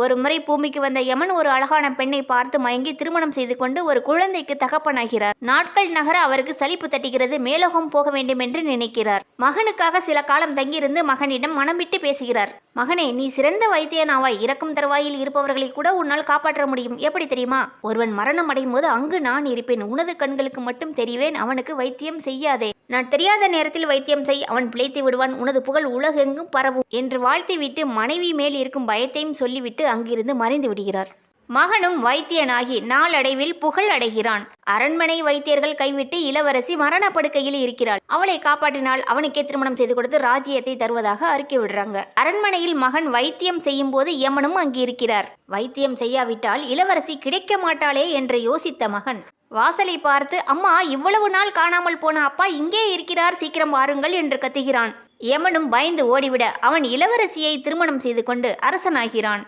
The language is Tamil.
ஒரு முறை பூமிக்கு வந்த யமன் ஒரு அழகான பெண்ணை பார்த்து மயங்கி திருமணம் செய்து கொண்டு ஒரு குழந்தைக்கு தகப்பனாகிறார். நாட்கள் நகர அவருக்கு சலிப்பு தட்டுகிறது. மேலோகம் போக வேண்டும் என்று நினைக்கிறார். மகனுக்காக சில காலம் தங்கியிருந்து மகனிடம் மனம் விட்டு பேசுகிறார். மகனே நீ சிறந்த வைத்தியனாவாய். இறக்கும் தருவாயில் இருப்பவர்களை கூட உன்னால் காப்பாற்ற முடியும். எப்படி தெரியுமா? ஒருவன் மரணம் அடையும் போது அங்கு நான் இருப்பேன். உனது கண்களுக்கு மட்டும் தெரிவேன். அவனுக்கு வைத்தியம் செய்யாதே. நான் தெரியாத நேரத்தில் வைத்தியம் செய். அவன் பிழைத்து விடுவான். உனது புகழ் உலகெங்கும் பரவும். என்று வாழ்த்திவிட்டு மனைவி மேல் இருக்கும் பயத்தையும் சொல்லிவிட்டு அங்கிருந்து மறைந்து விடுகிறார். மகனும் வைத்தியனாகி நாளடைவில் புகழ் அடைகிறான். அரண்மனை வைத்தியர்கள் கைவிட்டு இளவரசி மரணப்படுக்கையில் இருக்கிறாள். அவளை காப்பாற்றினால் அவனுக்கே திருமணம் செய்து கொடுத்து ராஜ்யத்தை தருவதாக அறிக்கை விடுறாங்க. அரண்மனையில் மகன் வைத்தியம் செய்யும் போது யமனும் அங்கு இருக்கிறார். வைத்தியம் செய்யாவிட்டால் இளவரசி கிடைக்க மாட்டாளே என்று யோசித்த மகன். வாசலை பார்த்து அம்மா இவ்வளவு நாள் காணாமல் போன அப்பா இங்கே இருக்கிறார் சீக்கிரம் வாருங்கள் என்று கத்துகிறான். யமனும் பயந்து ஓடிவிட அவன் இளவரசியை திருமணம் செய்து கொண்டு அரசனாகிறான்.